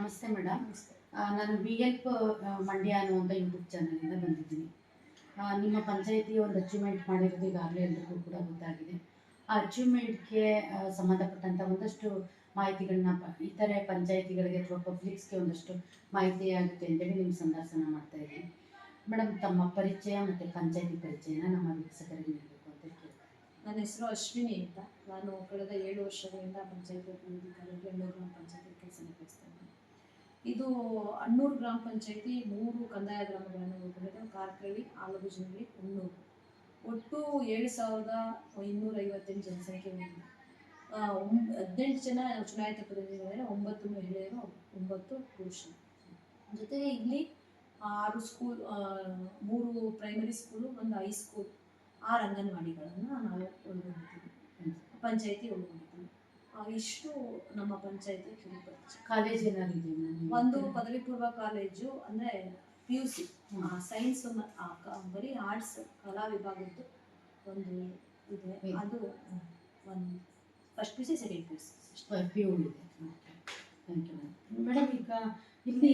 ನಮಸ್ತೆ ಮೇಡಮ್. ನಾನು B help Mandya ಅನ್ನುವಂಥ ಯೂಟ್ಯೂಬ್ ಚಾನಲಿಂದ ಬಂದಿದ್ದೀನಿ. ನಿಮ್ಮ ಪಂಚಾಯಿತಿ ಒಂದು ಅಚೀವ್ಮೆಂಟ್ ಮಾಡಿರೋದು ಈಗಾಗಲೇ ಎಲ್ರಿಗೂ ಕೂಡ ಗೊತ್ತಾಗಿದೆ. ಆ ಅಚೀವ್ಮೆಂಟ್ಗೆ ಸಂಬಂಧಪಟ್ಟಂಥ ಒಂದಷ್ಟು ಮಾಹಿತಿಗಳನ್ನ ಇತರೆ ಪಂಚಾಯಿತಿಗಳಿಗೆ ಅಥವಾ ಪಬ್ಲಿಕ್ಸ್ಗೆ ಒಂದಷ್ಟು ಮಾಹಿತಿ ಆಗುತ್ತೆ ಅಂತೇಳಿ ನಿಮ್ಮ ಸಂದರ್ಶನ ಮಾಡ್ತಾ ಇದ್ದೀನಿ. ಮೇಡಮ್ ತಮ್ಮ ಪರಿಚಯ ಮತ್ತು ಪಂಚಾಯಿತಿ ಪರಿಚಯನ ನಮ್ಮ ವೀಕ್ಷಕರಿಗೆ ನೀಡಬೇಕು ಅಂತ ಕೇಳ್ತೀನಿ ನನ್ನ ಹೆಸರು ಅಶ್ವಿನಿ ಅಂತ. ನಾನು ಕಳೆದ ಏಳು ವರ್ಷಗಳಿಂದ ಪಂಚಾಯತಿ ಗ್ರಾಮ ಪಂಚಾಯತಿ ಕೆಲಸ ನಿರ್ವಹಿಸ್ತಾ ಇದ್ದೀನಿ. ಇದು ಅಣ್ಣೂರು ಗ್ರಾಮ ಪಂಚಾಯತಿ ಮೂರು ಕಂದಾಯ ಗ್ರಾಮಗಳನ್ನು ಒಳಗೊಂಡಿದೆ ಕಾರ್ಕಳಿ ಜಿಲ್ಲೆ ಹುಣ್ಣೂರು. ಒಟ್ಟು ಏಳು ಸಾವಿರದ ಇನ್ನೂರ ಐವತ್ತೆಂಟು ಜನಸಂಖ್ಯೆ ಹೊಂದಿದೆ. ಹದಿನೆಂಟು ಜನ ಚುನಾಯಿತ ಪ್ರತಿನಿಧಿಗಳಿದ್ದಾರೆ ಒಂಬತ್ತು ಮಹಿಳೆಯರು, ಒಂಬತ್ತು ಪುರುಷರು. ಜೊತೆಗೆ ಇಲ್ಲಿ ಆರು ಸ್ಕೂಲ್ ಮೂರು ಪ್ರೈಮರಿ ಸ್ಕೂಲು, ಒಂದು ಹೈಸ್ಕೂಲ್, ಆರು ಅಂಗನವಾಡಿಗಳನ್ನು ನಾವು ಒಳಗೊಂಡಿದ್ದೀವಿ. ಪಂಚಾಯಿತಿ ಒಳಗೊಂಡಿದ್ದೀವಿ. ಇಷ್ಟು ನಮ್ಮ ಪಂಚಾಯಿತಿ ಕಾಲೇಜ್ ಏನಾಗಿದೆ ಒಂದು ಪದವಿ ಪೂರ್ವ ಕಾಲೇಜು ಅಂದ್ರೆ ಪಿ ಯು ಸಿ. ಸೈನ್ಸ್ ಬರೀ ಆರ್ಟ್ಸ್ ಕಲಾ ವಿಭಾಗದ್ದು ಒಂದು ಇದೆ. ಅದು ಒಂದು first P C second P C P U ಇದೆ. ಯು ಮೇಡಮ್ ಈಗ ಇಲ್ಲಿ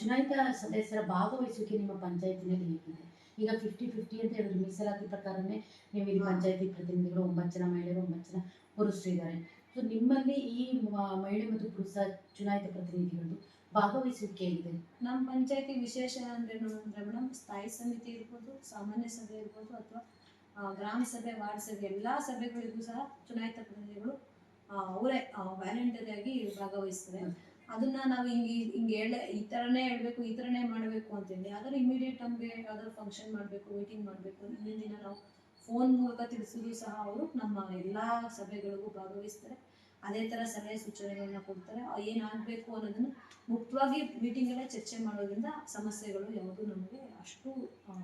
ಚುನಾಯಿತ ಸದಸ್ಯರ ಭಾಗವಹಿಸುವಿಕೆ ನಿಮ್ಮ ಪಂಚಾಯತಿನಲ್ಲಿ ಹೇಗಿದೆ? ಈಗ ಫಿಫ್ಟಿ ಫಿಫ್ಟಿ ಅಂತ ಹೇಳಿದ್ರು ಮೀಸಲಾತಿ ಪ್ರಕಾರನೇ ನೀವು ಇಲ್ಲಿ. ಪಂಚಾಯತಿ ಪ್ರತಿನಿಧಿಗಳು ಒಂಬತ್ತು ಜನ ಮಹಿಳೆಯರು ಒಂಬತ್ತು ಜನ ಪುರುಷರು ಇದ್ದಾರೆ. ಸೊ ನಿಮ್ಮಲ್ಲಿ ಈ ಮಹಿಳೆ ಮತ್ತು ಪುರುಷ ಚುನಾಯಿತ ಪ್ರತಿನಿಧಿಗಳು ಭಾಗವಹಿಸುವಿಕೆ ಇದೆ ನಮ್ಮ ಪಂಚಾಯತಿ ವಿಶೇಷ ಅಂದ್ರೆ ಏನು ಅಂದ್ರೆ ಮೇಡಮ್, ಸ್ಥಾಯಿ ಸಮಿತಿ ಇರ್ಬೋದು, ಸಾಮಾನ್ಯ ಸಭೆ ಇರ್ಬೋದು ಅಥವಾ ಗ್ರಾಮ ಸಭೆ, ವಾರ್ಡ್ ಸಭೆ, ಎಲ್ಲಾ ಸಭೆಗಳಿಗೂ ಸಹ ಚುನಾಯಿತ ಪ್ರತಿನಿಧಿಗಳು ಅವರೇ ವ್ಯಾಲೆಂಟರಿ ಆಗಿ ಭಾಗವಹಿಸ್ತಾರೆ. ಅದನ್ನ ನಾವು ಹಿಂಗೆ ಹಿಂಗೆ ಹೇಳ, ಈ ಥರನೇ ಹೇಳ್ಬೇಕು, ಈ ಥರನೇ ಮಾಡಬೇಕು ಅಂತೇಳಿ ಆದ್ರೆ ಇಮಿಡಿಯೇಟ್ ನಮಗೆ ಯಾವ್ದಾದ್ರು ಫಂಕ್ಷನ್ ಮಾಡಬೇಕು ಮೀಟಿಂಗ್ ಮಾಡಬೇಕು ಹಿಂದಿನ ದಿನ ನಾವು ಫೋನ್ ಮೂಲಕ ತಿಳಿಸಿದ್ರು ಸಹ ಅವರು ನಮ್ಮ ಎಲ್ಲಾ ಸಭೆಗಳಿಗೂ ಭಾಗವಹಿಸ್ತಾರೆ. ಅದೇ ಥರ ಸಲಹೆ ಸೂಚನೆಗಳನ್ನ ಕೊಡ್ತಾರೆ. ಏನಾಗಬೇಕು ಅನ್ನೋದನ್ನ ಮುಕ್ತವಾಗಿ ಮೀಟಿಂಗಲ್ಲೇ ಚರ್ಚೆ ಮಾಡೋದ್ರಿಂದ ಸಮಸ್ಯೆಗಳು ಯಾವುದು ನಮಗೆ ಅಷ್ಟು ಆ,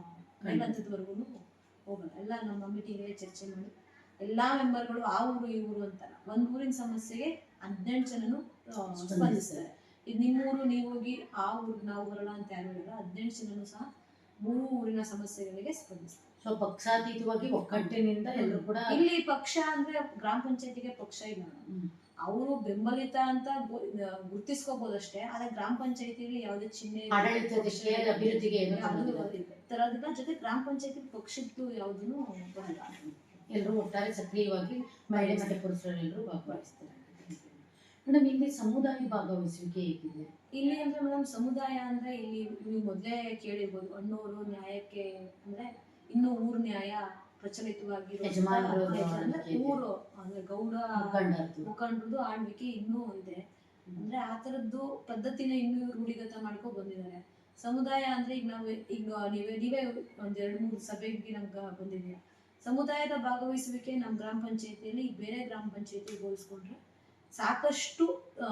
ಹೋಗಲ್ಲ. ಎಲ್ಲ ನಮ್ಮ ಮೀಟಿಂಗಲ್ಲೇ ಚರ್ಚೆ ಮಾಡಿ ಎಲ್ಲಾ ಮೆಂಬರ್ಗಳು ಆ ಊರು ಈ ಊರು ಅಂತಲ್ಲ ಒಂದ್ ಊರಿನ ಸಮಸ್ಯೆಗೆ ಹದಿನೆಂಟು ಜನನು ಸ್ಪಂದಿಸ್ತಾರೆ. ಇದು ನಿಮ್ಮ ಊರು ನೀವು ಹೋಗಿ ಆ ಊರು ನಾವು ಬರೋಣ ಅಂತ ಯಾರು ಹೇಳಿಲ್ಲ ಹದಿನೆಂಟು ಜನನು ಸಹ ಮೂರು ಊರಿನ ಸಮಸ್ಯೆಗಳಿಗೆ ಸ್ಪಂದಿಸ್ತಾರೆ. ಸೊ ಪಕ್ಷಾತೀತವಾಗಿ ಒಕ್ಕಟ್ಟಿನಿಂದ ಎಲ್ಲರೂ ಕೂಡ ಇಲ್ಲಿ ಪಕ್ಷ ಅಂದ್ರೆ ಗ್ರಾಮ ಪಂಚಾಯತಿಗೆ ಪಕ್ಷ ಇಲ್ಲ. ಅವರು ಬೆಂಬಲಿತ ಅಂತ ಗುರ್ತಿಸ್ಕೋಬಹುದಷ್ಟೇ ಆದ್ರೆ ಗ್ರಾಮ ಪಂಚಾಯತಿಯಲ್ಲಿ ಯಾವುದೇ ಚಿಹ್ನೆ ಪಕ್ಷ ಅಭಿವೃದ್ಧಿಗೆ ತರೋದಿಲ್ಲ ಜೊತೆ ಗ್ರಾಮ ಪಂಚಾಯತಿ ಪಕ್ಷದ್ದು ಯಾವುದನ್ನು ಬರಲ್ಲ ಎಲ್ಲರೂ ಒಟ್ಟಾರೆ ಸಕ್ರಿಯವಾಗಿ ಮಹಿಳೆ ಮತ್ತು ಪುರುಷರೆಲ್ಲರೂ ಭಾಗವಹಿಸ್ತಾರೆ. ಮೇಡಮ್ ಇಲ್ಲಿ ಸಮುದಾಯ ಭಾಗವಹಿಸುವಿಕೆ ಹೇಗಿದೆ? ಇಲ್ಲಿ ಅಂದ್ರೆ ಮೇಡಮ್ ಸಮುದಾಯ ಅಂದ್ರೆ ಇಲ್ಲಿ ನೀವು ಮೊದಲೇ ಕೇಳಿರ್ಬೋದು ಅಣ್ಣೂರು ನ್ಯಾಯಕ್ಕೆ ಅಂದ್ರೆ ಇನ್ನು ಊರ್ ನ್ಯಾಯ ಪ್ರಚಲಿತವಾಗಿರೋ ಯಜಮಾನರು ಅಂದ್ರೆ ಆಳ್ವಿಕೆ ಇದೆ. ಊರು ಅಂದ್ರೆ ಗೌಡ ಮುಖಂಡರದ್ದು. ಮುಖಂಡರದು ಆಳ್ವಿಕೆ ಇನ್ನೂ ಇದೆ. ಅಂದ್ರೆ ಆ ತರದ್ದು ಪದ್ಧತಿನ ಇನ್ನೂ ರೂಢಿಗತ ಮಾಡ್ಕೊ ಬಂದಿದ್ದಾರೆ. ಸಮುದಾಯ ಅಂದ್ರೆ ಈಗ ನಾವು ಈಗ ನೀವೇ ನೀವೇ ಒಂದ್ ಎರಡ್ ಮೂರು ಸಭೆಗೆ ನಮ್ಗೆ ಬಂದಿದ್ದೀವಿ ಸಮುದಾಯದ ಭಾಗವಹಿಸುವಿಕೆ ನಮ್ಮ ಗ್ರಾಮ ಪಂಚಾಯತಿಯಲ್ಲಿ ಬೇರೆ ಗ್ರಾಮ ಪಂಚಾಯತಿ ಹೋಲಿಸ್ಕೊಂಡ್ರೆ ಸಾಕಷ್ಟು ಆ,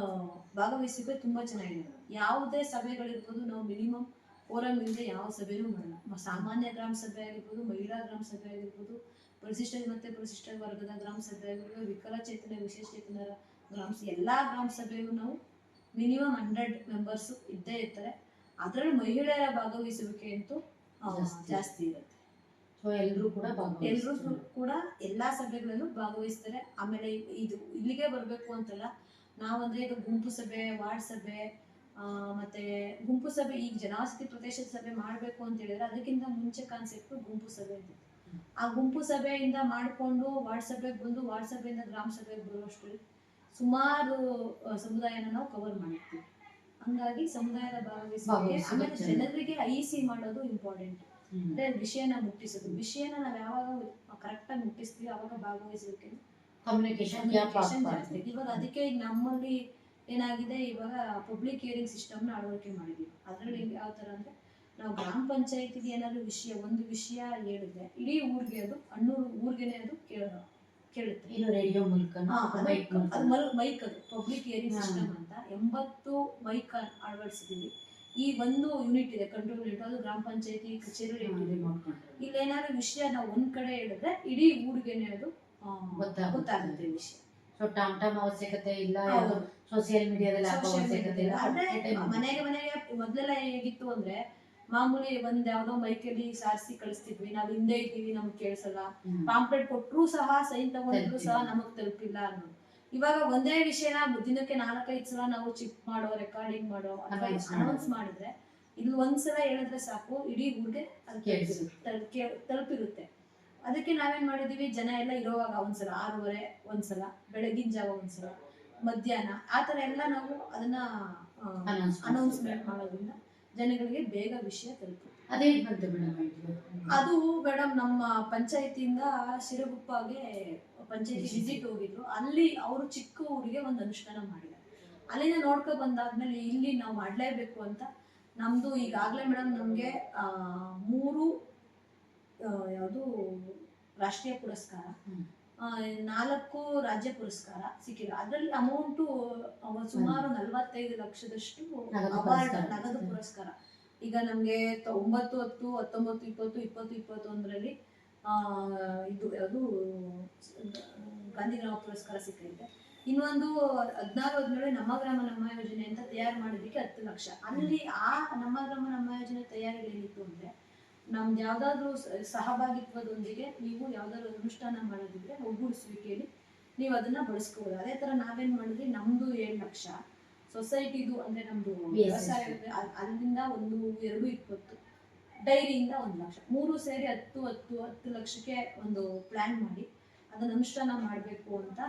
ಭಾಗವಹಿಸುವಿಕೆ ತುಂಬಾ ಚೆನ್ನಾಗಿದೆ. ಯಾವುದೇ ಸಭೆಗಳಿರ್ಬೋದು ನಾವು ಮಿನಿಮಮ್ ಫೋರಮ್ ಇಲ್ಲದೆ ಯಾವ ಸಭೆನೂ ಮಾಡಲ್ಲ. ಸಾಮಾನ್ಯ ಗ್ರಾಮ ಸಭೆ ಆಗಿರ್ಬೋದು ಮಹಿಳಾ ಗ್ರಾಮ ಸಭೆ ಆಗಿರ್ಬೋದು ಪರಿಶಿಷ್ಟ ಮತ್ತು ಪರಿಶಿಷ್ಟ ವರ್ಗದ ಗ್ರಾಮ ಸಭೆ ಆಗಿರ್ಬೋದು ವಿಕಲಚೇತನ ವಿಶೇಷಚೇತನರ ಗ್ರಾಮ ಎಲ್ಲ ಗ್ರಾಮ ಸಭೆಯೂ ನಾವು ಮಿನಿಮಮ್ ಹಂಡ್ರೆಡ್ ಮೆಂಬರ್ಸು ಇದ್ದೇ ಇರ್ತಾರೆ. ಅದರಲ್ಲಿ ಮಹಿಳೆಯರ ಭಾಗವಹಿಸುವಿಕೆ ಅಂತೂ ಜಾಸ್ತಿ. ಇರುತ್ತೆ. ಎಲ್ಲರೂ ಕೂಡ ಎಲ್ಲರೂ ಕೂಡ ಎಲ್ಲಾ ಸಭೆಗಳಲ್ಲೂ ಭಾಗವಹಿಸ್ತಾರೆ. ಆಮೇಲೆ ಇದು ಇಲ್ಲಿಗೆ ಬರಬೇಕು ಅಂತಲ್ಲ ನಾವಂದ್ರೆ ಈಗ ಗುಂಪು ಸಭೆ ವಾರ್ಡ್ ಸಭೆ ಮತ್ತೆ ಗುಂಪು ಸಭೆ ಈಗ ಜನವಸತಿ ಪ್ರದೇಶದ ಸಭೆ ಮಾಡಬೇಕು ಅಂತ ಹೇಳಿದ್ರೆ ಅದಕ್ಕಿಂತ ಮುಂಚೆ ಕಾನ್ಸೆಪ್ಟ್ ಗುಂಪು ಸಭೆ ಅಂತ ಆ ಗುಂಪು ಸಭೆಯಿಂದ ಮಾಡಿಕೊಂಡು ವಾರ್ಡ್ ಸಭೆಗೆ ಬಂದು ವಾರ್ಡ್ ಸಭೆಯಿಂದ ಗ್ರಾಮ ಸಭೆಗೆ ಬರುವಷ್ಟು ಸುಮಾರು ಸಮುದಾಯನ ನಾವು ಕವರ್ ಮಾಡಿರ್ತೀವಿ. ಹಂಗಾಗಿ ಸಮುದಾಯದ ಭಾಗವಹಿಸಿ ಜನರಿಗೆ ಆಮೇಲೆ. ಜನರಿಗೆ ಐಸಿ ಮಾಡೋದು ಇಂಪಾರ್ಟೆಂಟ್. ಅಂದ್ರೆ ವಿಷಯನ ಮುಟ್ಟಿಸೋದು. ವಿಷಯನ ನಾವ್ ಯಾವಾಗ ಕರೆಕ್ಟ್ ಆಗಿ ಮುಟ್ಟಿಸ್ತೀವಿ ಅವಾಗ ಭಾಗವಹಿಸೋದಕ್ಕೆ ಕಮ್ಯುನಿಕೇಶನ್ ಇವಾಗ ಅದಕ್ಕೆ ಈಗ ನಮ್ಮಲ್ಲಿ ಏನಾಗಿದೆ ಇವಾಗ ಪಬ್ಲಿಕ್ ಹಿಯರಿಂಗ್ ಸಿಸ್ಟಮ್ನ ಅಳವಡಿಕೆ ಮಾಡಿದೀವಿ. ಅದ್ರಲ್ಲಿ ಯಾವ ತರ ಅಂದ್ರೆ ನಾವು ಗ್ರಾಮ ಪಂಚಾಯತಿಗೆ ಏನಾದ್ರು ವಿಷಯ ಒಂದು ವಿಷಯ ಹೇಳಿದ್ರೆ ಇಡೀ ಊರಿಗೆ ಅದು ಅಣ್ಣೂರು ಊರಿಗೆನೆ ಅದು ಕೇಳ ಕೇಳುತ್ತೆ. ಇನ್ನು ರೇಡಿಯೋ ಮೂಲಕ ಮೈಕ್ ಅದು- ಮೈಕ್ ಅದು ಪಬ್ಲಿಕ್ ಹಿಯರಿಂಗ್. ಸಿಸ್ಟಮ್ ಅಂತ. ಎಂಬತ್ತು ಮೈಕ್ ಅಳವಡಿಸಿದೀವಿ ಈ ಒಂದು ಯೂನಿಟ್ ಇದೆ ಕಂಟ್ರೋಲ್ ಯೂನಿಟ್ ಅದು ಗ್ರಾಮ ಪಂಚಾಯತಿ ಕಚೇರಿ ಇಟ್ಟಿದೆ ಇಲ್ಲಿ ಏನಾದ್ರು ವಿಷಯ ನಾವು ಒಂದ್ ಕಡೆ ಹೇಳಿದ್ರೆ ಇಡೀ ಊರಿಗೆನೆ ಅದು ಗೊತ್ತಾಗುತ್ತೆ. ವಿಷಯ. ಸೊ ಟಾಮ್ ಟಾಮ್ ಅವಶ್ಯಕತೆ ಇಲ್ಲ. ಸೋಷಿಯಲ್ ಮೀಡಿಯಾದಲ್ಲಿ ಹಾಕೋ ಅವಶ್ಯಕತೆ ಇಲ್ಲ. ಮನೆಗೆ ಮನೆಗೆ ಮೊದಲೆಲ್ಲ ಹೇಗಿತ್ತು ಅಂದ್ರೆ ಮಾಮೂಲಿ ಒಂದ್ ಯಾವ್ದೋ ಮೈಕಲ್ಲಿ ಸಾರಿಸಿ ಕಳಿಸ್ತಿದ್ವಿ. ನಾವ್ ಹಿಂದೆ ಇದ್ದೀವಿ ನಮ್ಗೆ ಕೇಳಿಸಲ್ಲ. ಪಾಂಪ್ಲೆಟ್ ಕೊಟ್ರು ಸಹ ಸೈನ್ ತಗೊಂಡ್ರು ಸಹ. ನಮಗ್ ತಲುಪಿಲ್ಲ ಅನ್ನೋದು. ಇವಾಗ ಒಂದೇ ವಿಷಯನ ದಿನಕ್ಕೆ ನಾಲ್ಕೈದು ಸಲ ನಾವು ಚಿಪ್ ಮಾಡೋ ರೆಕಾರ್ಡಿಂಗ್ ಮಾಡೋ ಅಥವಾ Announce ಅನೌನ್ಸ್ ಮಾಡಿದ್ರೆ ಇಲ್ಲಿ ಒಂದ್ಸಲ ಹೇಳಿದ್ರೆ ಸಾಕು ಇಡೀ ಊರಿಗೆ ತಲುಪಿರುತ್ತೆ. ಅದಕ್ಕೆ ನಾವೇನ್ ಮಾಡಿದೀವಿ ಜನ ಎಲ್ಲ ಇರೋವಾಗ ಒಂದ್ಸಲ ಆರೂವರೆ ಒಂದ್ಸಲ ಬೆಳಗಿನ ಜಾವ ಒಂದ್ಸಲ. ಮಧ್ಯಾಹ್ನ ಆ ಥರ ಎಲ್ಲ ನಾವು ಅದನ್ನ ಅನೌನ್ಸ್ಮೆಂಟ್ ಮಾಡೋದ್ರಿಂದ ಜನಗಳಿಗೆ ಬೇಗ ವಿಷಯ ತಲುಪುತ್ತೆ. ಅದೇ ಬಂತು ಮೇಡಮ್ ಅದು ಮೇಡಮ್ ನಮ್ಮ ಪಂಚಾಯತಿಯಿಂದ ಶಿರಗುಪ್ಪಗೆ ಪಂಚಾಯತಿ. ವಿಸಿಟ್ ಹೋಗಿದ್ರು. ಅಲ್ಲಿ ಅವರು ಚಿಕ್ಕ ಊರಿಗೆ ಒಂದು ಅನುಷ್ಠಾನ ಮಾಡಿದ್ದಾರೆ. ಅಲ್ಲಿಂದ ನೋಡ್ಕೊ ಬಂದಾದ್ಮೇಲೆ ಇಲ್ಲಿ ನಾವು ಮಾಡ್ಲೇಬೇಕು ಅಂತ ನಮ್ದು ಈಗಾಗಲೇ ಮೇಡಮ್ ನಮಗೆ ಮೂರು ಯಾವುದು ರಾಷ್ಟ್ರೀಯ ಪುರಸ್ಕಾರ. ನಾಲ್ಕು ರಾಜ್ಯ ಪುರಸ್ಕಾರ ಸಿಕ್ಕಿದೆ. ಅದರಲ್ಲಿ ಅಮೌಂಟು ಸುಮಾರು ನಲವತ್ತೈದು ಲಕ್ಷದಷ್ಟು ನಗದು ಅವಾರ್ಡ್ ಪುರಸ್ಕಾರ. ನಗದು ಪುರಸ್ಕಾರ. ಈಗ ನಮಗೆ ಒಂಬತ್ತು ಹತ್ತು ಹತ್ತೊಂಬತ್ತು ಇಪ್ಪತ್ತು ಇಪ್ಪತ್ತು ಇಪ್ಪತ್ತೊಂದರಲ್ಲಿ ಆ, ಇದು ಯಾವುದು ಗಾಂಧಿಗ್ರಾಮ ಪುರಸ್ಕಾರ ಸಿಕ್ಕೈತೆ ಇನ್ನೊಂದು ಹದಿನಾರು ಹದಿನೇಳು ನಮ್ಮ ಗ್ರಾಮ ನಮ್ಮ ಯೋಜನೆ ಅಂತ ತಯಾರು ಮಾಡಿದ್ದಕ್ಕೆ ಹತ್ತು ಲಕ್ಷ. ಅಲ್ಲಿ ಆ ನಮ್ಮ ಗ್ರಾಮ ನಮ್ಮ ಯೋಜನೆ ಅಂದ್ರೆ ನಮ್ದು ಯಾವ್ದಾದ್ರು ಸಹಭಾಗಿತ್ವದೊಂದಿಗೆ ನೀವು ಯಾವ್ದಾದ್ರು ಅನುಷ್ಠಾನ ಮಾಡೋದಿದ್ರೆ ಒಗ್ಗೂಡಿಸುವಿಕೆಯಲ್ಲಿ ನೀವು ಅದನ್ನ ಬಳಸ್ಕೋಬೋದು. ಅದೇ ತರ ನಾವೇನ್ ಮಾಡಿದ್ವಿ ನಮ್ದು ಏಳು ಲಕ್ಷ. ಸೊಸೈಟಿದು ಅಂದ್ರೆ ನಮ್ದು. ವ್ಯವಸಾಯ ಅಲ್ಲಿಂದ ಒಂದು ಎರಡು ಇಪ್ಪತ್ತು ಡೈರಿಯಿಂದ ಒಂದು ಲಕ್ಷ. ಮೂರು ಸೇರಿ ಹತ್ತು ಹತ್ತು ಹತ್ತು ಲಕ್ಷಕ್ಕೆ ಒಂದು ಪ್ಲಾನ್ ಮಾಡಿ ಅದನ್ನ ಅನುಷ್ಠಾನ ಮಾಡಬೇಕು ಅಂತ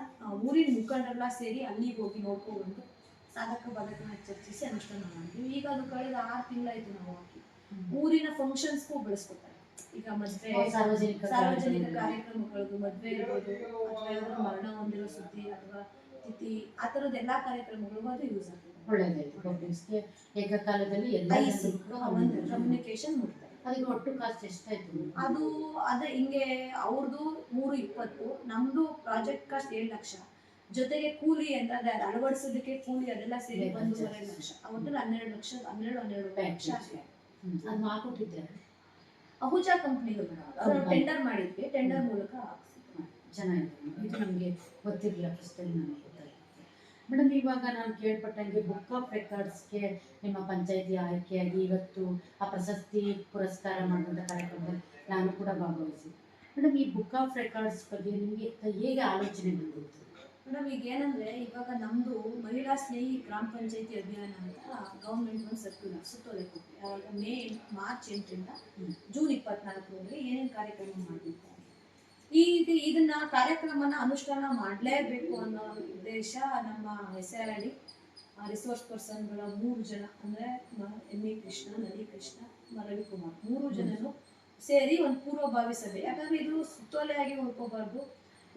ಊರಿನ ಮುಖಂಡರೆಲ್ಲ ಸೇರಿ ಅಲ್ಲಿಗೆ ಹೋಗಿ ನೋಡ್ಕೊಂಡು ಸಾಧಕ ಬಾಧಕನ ಚರ್ಚಿಸಿ ಅನುಷ್ಠಾನ ಮಾಡಿದ್ವಿ. ಈಗ ಅದು ಕಳೆದ ಆರು ತಿಂಗಳಾಯ್ತು ನಾವು ಹಾಕಿ. ಊರಿನ ಫಂಕ್ಷನ್ಸ್ಗೂ ಬಳಸ್ಕೊತಾರೆ. ಈಗ ಮದ್ವೆ ಸಾರ್ವಜನಿಕ ಸಾರ್ವಜನಿಕ ಕಾರ್ಯಕ್ರಮಗಳು. ಕಾರ್ಯಕ್ರಮಗಳು ಮದ್ವೆ ಇರ್ಬೋದು ಅಥವಾ ಯಾವ್ದಾದ್ರು ಮರಣ ಹೊಂದಿರೋ ಸುದ್ದಿ ಅಥವಾ ತಿಥಿ ಆ ತರದ ಎಲ್ಲಾ ಕಾರ್ಯಕ್ರಮಗಳಿಗೂ ಅದು ಯೂಸ್ ಆಗ್ತದೆ. ಒಳ್ಳೇದಾಯ್ತು ಏಕಕಾಲದಲ್ಲಿ ಎಲ್ಲ ಒಂದು ಕಮ್ಯುನಿಕೇಶನ್ ಮುಟ್ತಾರೆ ಅದಕ್ಕೆ ಒಟ್ಟು ಕಾಸ್ಟ್ ಎಷ್ಟಾಯ್ತು? ಅದು ಅದೇ ಹಿಂಗೆ ಅವ್ರದ್ದು ಮೂರು ಇಪ್ಪತ್ತು ನಮ್ದು ಪ್ರಾಜೆಕ್ಟ್ ಕಾಸ್ಟ್ ಏಳು ಲಕ್ಷ. ಜೊತೆಗೆ ಕೂಲಿ ಅಂತ ಅದೇ ಅಳವಡಿಸೋದಕ್ಕೆ ಕೂಲಿ ಅದೆಲ್ಲ ಸೇರಿ ಒಂದೂವರೆ ಲಕ್ಷ. ಅವತ್ತಲ್ಲಿ ಹನ್ನೆರಡು ಲಕ್ಷ ಹನ್ನೆರಡು ಹನ್ನೆರಡು ಲಕ್ಷ Package. ಅದು ಮಾಡ್ಕೊಟ್ಟಿದ್ದಾರೆ ಅಹುಜಾ ಕಂಪ್ನಿ. ಟೆಂಡರ್ ಮಾಡಿದ್ವಿ. ಟೆಂಡರ್ ಮೂಲಕ. ಚೆನ್ನಾಗಿದೆ. ಇದು ನಮಗೆ ಗೊತ್ತಿರಲಿಲ್ಲ ಫಸ್ಟಲ್ಲಿ ನಾನು ಗೊತ್ತಾಗಿತ್ತು. ಮೇಡಮ್ ಇವಾಗ ನಾನು ಕೇಳ್ಪಟ್ಟಂಗೆ ಬುಕ್ ಆಫ್ ರೆಕಾರ್ಡ್ಸ್ಗೆ ನಿಮ್ಮ ಪಂಚಾಯತಿ ಆಯ್ಕೆಯಾಗಿ ಇವತ್ತು ಆ ಪ್ರಶಸ್ತಿ ಪುರಸ್ಕಾರ ಮಾಡುವಂಥ ಕಾರ್ಯಕ್ರಮದಲ್ಲಿ ನಾನು ಕೂಡ ಭಾಗವಹಿಸಿದ್ದೆ. ಮೇಡಮ್ ಈ ಬುಕ್ ಆಫ್ ರೆಕಾರ್ಡ್ಸ್ ಬಗ್ಗೆ ನಿಮಗೆ ಹೇಗೆ ಆಲೋಚನೆ ಬಂದಿತ್ತು? ಮೇಡಮ್ ಈಗ ಏನಂದ್ರೆ ಇವಾಗ ನಮ್ದು ಮಹಿಳಾ ಸ್ನೇಹಿ ಗ್ರಾಮ ಪಂಚಾಯತಿ ಅಭಿಯಾನ ಅಂತ ಗೌರ್ಮೆಂಟ್ ಒಂದು ಸರ್ಕ್ಯುಲರ್ ಸುತ್ತೋಲೆ ಕೊಟ್ಟು ಮೇ ಮಾರ್ಚ್ ಎಂಟರಿಂದ. ಜೂನ್ ಇಪ್ಪತ್ನಾಲ್ಕರಲ್ಲಿ ಏನೇನು ಕಾರ್ಯಕ್ರಮ ಮಾಡಬೇಕು ಈಗ ಇದನ್ನ ಕಾರ್ಯಕ್ರಮನ ಅನುಷ್ಠಾನ ಮಾಡಲೇಬೇಕು ಅನ್ನೋ ಉದ್ದೇಶ ನಮ್ಮ ಎಸ್ ಆರ್ ಡಿ ರಿಸೋರ್ಸ್ ಪರ್ಸನ್ಗಳ ಮೂರು ಜನ, ಅಂದ್ರೆ ಎಂ ಇ ಕೃಷ್ಣ ನದಿ ಕೃಷ್ಣ ರವಿಕುಮಾರ್. ಮೂರು ಜನನು ಸೇರಿ ಒಂದು ಪೂರ್ವಭಾವಿ ಸಭೆ. ಯಾಕಂದ್ರೆ ಇದು ಸುತ್ತೋಲೆಯಾಗಿ ಉಳ್ಕೋಬಾರ್ದು.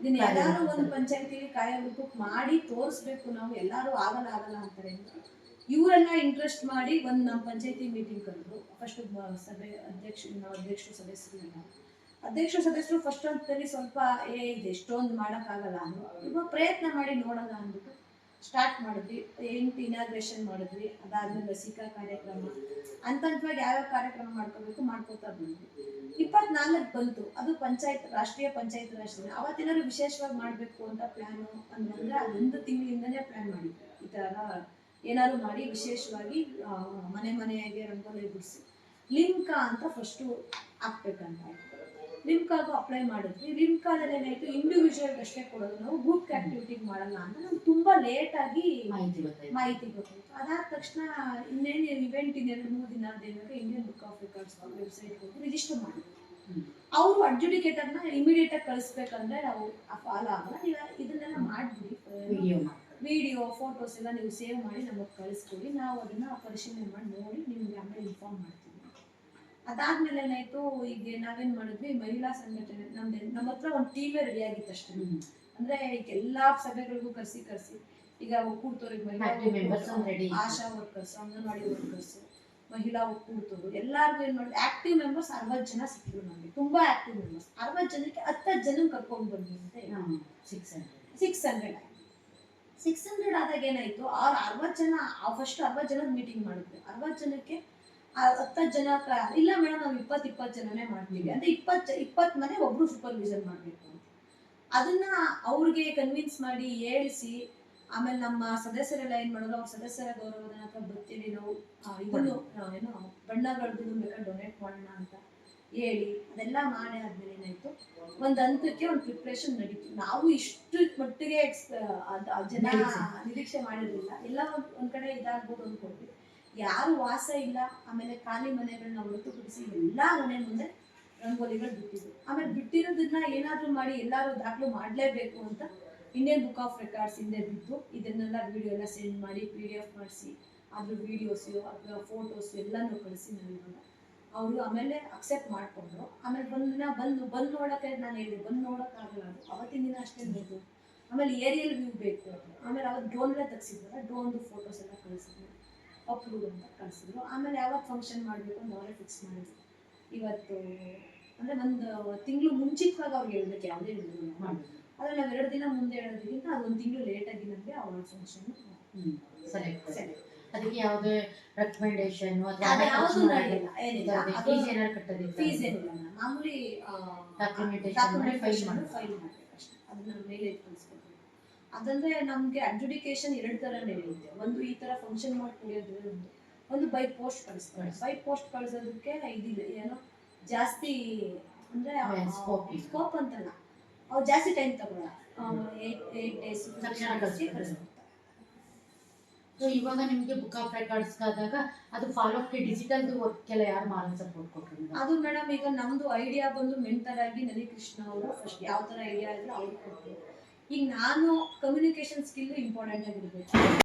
ಇದನ್ನ ಎಲ್ಲಾರು ಒಂದು ಪಂಚಾಯತಿಲಿ ಬುಕ್ ಮಾಡಿ ತೋರಿಸ್ಬೇಕು ನಾವು ಎಲ್ಲಾರು ಆಗಲ್ಲ ಆಗಲ್ಲ ಅಂತಾರೆ ಇವರನ್ನ ಇವರೆಲ್ಲ ಇಂಟ್ರೆಸ್ಟ್ ಮಾಡಿ ಒಂದು ನಮ್ಮ ಪಂಚಾಯತಿ ಮೀಟಿಂಗ್ ಕರೆದು ಫಸ್ಟ್ ಸಭೆ ಅಧ್ಯಕ್ಷ ನಾವು ಅಧ್ಯಕ್ಷರು ಸದಸ್ಯರನ್ನ ಅಧ್ಯಕ್ಷ ಸದಸ್ಯರು ಫಸ್ಟ್ ಅಂತಲ್ಲಿ ಸ್ವಲ್ಪ ಏ ಇದು ಎಷ್ಟೊಂದು ಮಾಡೋಕ್ಕಾಗಲ್ಲ ಅನ್ನೋ ಇವಾಗ ಪ್ರಯತ್ನ ಮಾಡಿ ನೋಡೋಣ ಅಂದ್ಬಿಟ್ಟು ಸ್ಟಾರ್ಟ್ ಮಾಡಿದ್ವಿ ಎಂಟು ಇನಾಗ್ರೇಷನ್ ಮಾಡಿದ್ವಿ, ಅದಾದ್ಮೇಲೆ ಲಸಿಕಾ ಕಾರ್ಯಕ್ರಮ. ಹಂತವಾಗಿ ಯಾವ್ಯಾವ ಕಾರ್ಯಕ್ರಮ ಮಾಡ್ಕೋಬೇಕು ಮಾಡ್ಕೋತಾ ಬಂದ್ವಿ. ಇಪ್ಪತ್ನಾಲ್ಕು ಬಂತು, ಅದು ಪಂಚಾಯತ್, ರಾಷ್ಟ್ರೀಯ ಪಂಚಾಯತ್ ರಾಜ್ ದಿನ. ಅವತ್ತೇನಾದ್ರು ವಿಶೇಷವಾಗಿ ಮಾಡಬೇಕು ಅಂತ ಪ್ಲಾನು ಅಂದ್ರೆ ಅದೊಂದು ತಿಂಗಳಿಂದಲೇ ಪ್ಲಾನ್ ಮಾಡಿದ್ವಿ. ಈ ಥರ ಏನಾದ್ರು ಮಾಡಿ ವಿಶೇಷವಾಗಿ ಮನೆ ಮನೆಯಾಗೆ ರಂಗೋಲಿ ಬಿಡಿಸಿ. ಲಿಂಕ ಅಂತ ಫಸ್ಟು ಹಾಕ್ಬೇಕಂತ ಆಯ್ತು. ಲಿಮ್ಕಾಗೂ ಅಪ್ಲೈ ಮಾಡಿದ್ವಿ ಲಿಮ್ಕಾದಲ್ಲಿ ಏನಾಯ್ತು ಇಂಡಿವಿಜುವಲ್ ಅಷ್ಟೇ ಕೊಡೋದು. ನಾವು ಗ್ರೂಪ್ ಆಕ್ಟಿವಿಟಿಗೆ ಮಾಡಲ್ಲ ಅಂತ ನಮ್ಗೆ ತುಂಬಾ ಲೇಟ್ ಆಗಿ ಮಾಹಿತಿ ಗೊತ್ತಾಯ್ತು. ಮಾಹಿತಿ ಗೊತ್ತಾಯ್ತು. ಅದಾದ ತಕ್ಷಣ ಇನ್ನೇನು ಇವೆಂಟ್ ಇನ್ನೆರಡು ಮೂರು ದಿನ ಅದೇನಾದ್ರೆ Indian book of records website ಹೋಗಿ ರಿಜಿಸ್ಟರ್ ಮಾಡಿದ್ವಿ. ಅವರು ಅಡ್ಜುಡಿಕೇಟರ್ನ ಇಮಿಡಿಯೇಟ್ ಆಗಿ ಕಳಿಸ್ಬೇಕಂದ್ರೆ ನಾವು ಫಾಲೋ ಆಗಲ್ಲ. ನೀವು ಇದನ್ನೆಲ್ಲ ಮಾಡಿಬಿಡಿ. ವಿಡಿಯೋ ಫೋಟೋಸ್ ಎಲ್ಲ ನೀವು ಸೇವ್ ಮಾಡಿ ನಮಗೆ ಕಳಿಸ್ಕೊಡಿ. ನಾವು ಅದನ್ನ ಪರಿಶೀಲನೆ ಮಾಡಿ ನೋಡಿ ನಿಮ್ಗೆ ಆಮೇಲೆ ಇನ್ಫಾರ್ಮ್ ಮಾಡ್ತೀವಿ. ಅದಾದ್ಮೇಲೆ ಏನಾಯ್ತು ಈಗ ನಾವೇನ್ ಮಾಡಿದ್ವಿ ಮಹಿಳಾ ಸಂಘಟನೆ ನಮ್ದು ನಮ್ಮ ಹತ್ರ ಒಂದು ಟೀಮೇ ರೆಡಿ ಆಗಿತ್ತು ಅಷ್ಟೇ. ಅಂದ್ರೆ ಈಗ ಎಲ್ಲಾ ಸಭೆಗಳಿಗೂ ಕರ್ಸಿ ಕರೆಸಿ. ಈಗ ಒಕ್ಕೂಡ್ತವ್ರಿಗೆ ಮಹಿಳಾ. ಆಶಾ ವರ್ಕರ್ಸ್ ಅಂಗನವಾಡಿ ವರ್ಕರ್ಸ್ ಮಹಿಳಾ ಒಕ್ಕೂಡ್ತವ್ರು ಎಲ್ಲಾರ್ಗು ಏನ್ ಮಾಡಿದ್ವಿ ಆಕ್ಟಿವ್ ಮೆಂಬರ್ಸ್ ಅರವತ್ತು ಜನ ಸಿಕ್ಕಿದ್ರು ನಮ್ಗೆ. ತುಂಬಾ ಆಕ್ಟಿವ್ ಮೆಂಬರ್ಸ್ ಅರವತ್ತು ಜನಕ್ಕೆ ಹತ್ತತ್ತು ಜನ ಕರ್ಕೊಂಡ್ ಬಂದ್ವಿ ಅಂತ six hundred six hundred six hundred ಆದಾಗ ಏನಾಯ್ತು ಅವ್ರ ಅರವತ್ತು ಜನ ಫಸ್ಟ್ ಅರವತ್ತು ಜನದ ಮೀಟಿಂಗ್ ಮಾಡಿದ್ವಿ. ಅರವತ್ತು ಜನಕ್ಕೆ ಹತ್ತತ್ತು ಜನ ಇಲ್ಲ ಮೇಡಮ್ ನಾವು ಇಪ್ಪತ್ತು ಇಪ್ಪತ್ತು ಜನನೇ ಮಾಡ್ತೀವಿ. ಅಂದ್ರೆ ಇಪ್ಪತ್ತು ಇಪ್ಪತ್ತು ಮನೆ ಒಬ್ರು ಸೂಪರ್ವಿಷನ್ ಮಾಡಬೇಕು ಅಂತ. ಅದನ್ನ ಅವ್ರಿಗೆ ಕನ್ವಿನ್ಸ್ ಮಾಡಿ ಹೇಳಿಸಿ ಆಮೇಲೆ ನಮ್ಮ ಸದಸ್ಯರೆಲ್ಲ ಏನ್ ಮಾಡೋದು? ಅವ್ರ ಸದಸ್ಯರ ಗೌರವಧನ ಅಥವಾ ಬರ್ತೀವಿ ನಾವು. ಇದನ್ನು ಏನು ಬಣ್ಣಗಳದ್ದು ಬೇಕಾದ್ರೆ ಡೊನೇಟ್ ಮಾಡೋಣ ಅಂತ ಹೇಳಿ ಅದೆಲ್ಲ ಮಾಡಿ ಆದ್ಮೇಲೆ ಏನಾಯ್ತು? ಒಂದ್ ಹಂತಕ್ಕೆ ಒಂದು ಪ್ರಿಪ್ರೇಷನ್ ನಡೀತು. ನಾವು ಇಷ್ಟು ಮಟ್ಟಿಗೆ ಜನ ನಿರೀಕ್ಷೆ. ಮಾಡಿರಲಿಲ್ಲ. ಎಲ್ಲ ಒಂದ್ ಒಂದ್ ಕಡೆ ಇದಾಗ್ಬೋದು ಅನ್ಕೊಂಡ್ವಿ ಯಾರು ವಾಸ ಇಲ್ಲ, ಆಮೇಲೆ ಖಾಲಿ ಮನೆಗಳನ್ನ ಹೊರತುಪಡಿಸಿ ಎಲ್ಲಾ ಮನೆ ಮುಂದೆ ರಂಗೋಲಿಗಳು ಬಿಟ್ಟಿದ್ರು ಆಮೇಲೆ ಬಿಟ್ಟಿರೋದನ್ನ ಏನಾದ್ರೂ ಮಾಡಿ ಎಲ್ಲಾರು ದಾಖಲು ಮಾಡಲೇಬೇಕು ಅಂತ ಇಂಡಿಯನ್ ಬುಕ್ ಆಫ್ ರೆಕಾರ್ಡ್ಸ್ ಹಿಂದೆ ಬಿದ್ದು ಇದನ್ನೆಲ್ಲ ವಿಡಿಯೋ ಎಲ್ಲ ಸೆಂಡ್ ಮಾಡಿ ಪಿ ಡಿ ಎಫ್ ಮಾಡಿಸಿ ಅದ್ರ ವಿಡಿಯೋಸು ಅಥವಾ ಫೋಟೋಸ್ ಎಲ್ಲನೂ ಕಳಿಸಿ ನನಗೆ ಅವರು ಆಮೇಲೆ ಅಕ್ಸೆಪ್ಟ್ ಮಾಡಿಕೊಂಡ್ರು. ಆಮೇಲೆ ಬಂದು ಬಂದು ಬಂದು ನೋಡೋಕ್ಕೆ ನಾನು ಹೇಳಿದೆ, ಬಂದು ನೋಡೋಕ್ಕಾಗಲ್ಲ ಅದು. ಅವತ್ತಿನ ದಿನ ಅಷ್ಟೇ ಬೇಕು ಆಮೇಲೆ ಏರಿಯಲ್ ವ್ಯೂ ಬೇಕು ಆಮೇಲೆ ಅವತ್ತು ಎಲ್ಲ ತೆಗ್ಸಿದ್ರಲ್ಲ ಡ್ರೋನ್ದು ಫೋಟೋಸ್ ಎಲ್ಲ ಕಳಿಸಿದ್ರು ಅಪ್ರೂವ್ ಅಂತ ಕಳಿಸಿದ್ರು. ಆಮೇಲೆ ಯಾವಾಗ ಫಂಕ್ಷನ್ ಮಾಡಬೇಕು ಅಂತ ಅವರೇ ಫಿಕ್ಸ್ ಮಾಡಿದ್ರು. ಇವತ್ತು ಅಂದರೆ ಒಂದು ತಿಂಗಳು ಮುಂಚಿತವಾಗಿ ಅವ್ರಿಗೆ ಹೇಳ್ಬೇಕು ಯಾವುದೇ ಹೇಳಿದ್ರು ಆದರೆ ನಾವು ಎರಡು ದಿನ ಮುಂದೆ ಹೇಳೋದಕ್ಕಿಂತ ಅದೊಂದು ತಿಂಗಳು ಲೇಟಾಗಿ ನಮಗೆ ಅವಳ ಫಂಕ್ಷನ್ ಸೆಲೆಕ್ಟ್ ಸರಿ ಅದಕ್ಕೆ ಯಾವುದೇ ರೆಕಮೆಂಡೇಶನ್ ಫೀಸ್ ಏನಾದ್ರು ಕಟ್ಟೋದಿಲ್ಲ ಫೀಸ್ ಏನಿಲ್ಲ. ಮಾಮೂಲಿ ಡಾಕ್ಯುಮೆಂಟೇಶನ್ ಮಾಡಿ. ಫೈಲ್ ಮಾಡಿ ಅಷ್ಟೇ. ಅದನ್ನ ಮೇಲೆ ಕಳಿಸ್ಕೊಡ್ಬೇಕು ಅದಂದ್ರೆ ನಮಗೆ ಅಡ್ಜುಡಿಕೇಶನ್ ಎರಡು ಥರನೇ ನಡೆಯುತ್ತೆ. ಒಂದು ಈ ತರ ಫಂಕ್ಷನ್ ಮಾಡಿ ಕುಡಿಯೋದು ಒಂದು ಬೈ ಪೋಸ್ಟ್ ಕಳಿಸ್ತಾರೆ. ಬೈ ಪೋಸ್ಟ್ ಕಳಿಸೋದಕ್ಕೆ ಇದಿಲ್ಲ ಏನೋ ಜಾಸ್ತಿ ಅಂದ್ರೆ ಸ್ಕೋಪ್ ಅಂತಲ್ಲ. ಅವ್ರು ಜಾಸ್ತಿ ಟೈಮ್ ತಗೊಳ್ಳೋಣ ಏಟ್ ಏಯ್ಟ್ ಡೇಸ್. ಸೊ ಇವಾಗ ನಿಮಗೆ ಬುಕ್ ಆಫ್ ರೆಕಾರ್ಡ್ಸ್ ಆದಾಗ ಅದು ಫಾಲೋ ಅಪ್ ಡಿಜಿಟಲ್ ಎಲ್ಲ ಯಾರು ಮಾಡಲು ಸಪೋರ್ಟ್ ಕೊಟ್ಟರು ಅದು ಮೇಡಮ್ ಈಗ ನಮ್ದು ಐಡಿಯಾ ಬಂದು ಮೆಂಟರ್ ಆಗಿ ನಲಿಕೃಷ್ಣ ಅವರು ಫಸ್ಟ್ ಯಾವ ತರ ಐಡಿಯಾ ಇದ್ರೆ ಅವ್ರಿಗೆ ಕೊಟ್ಟರು ಈಗ ನಾನು ಕಮ್ಯುನಿಕೇಶನ್ ಸ್ಕಿಲ್ ಇಂಪಾರ್ಟೆಂಟ್ ಆಗಿರ್ಬೇಕು.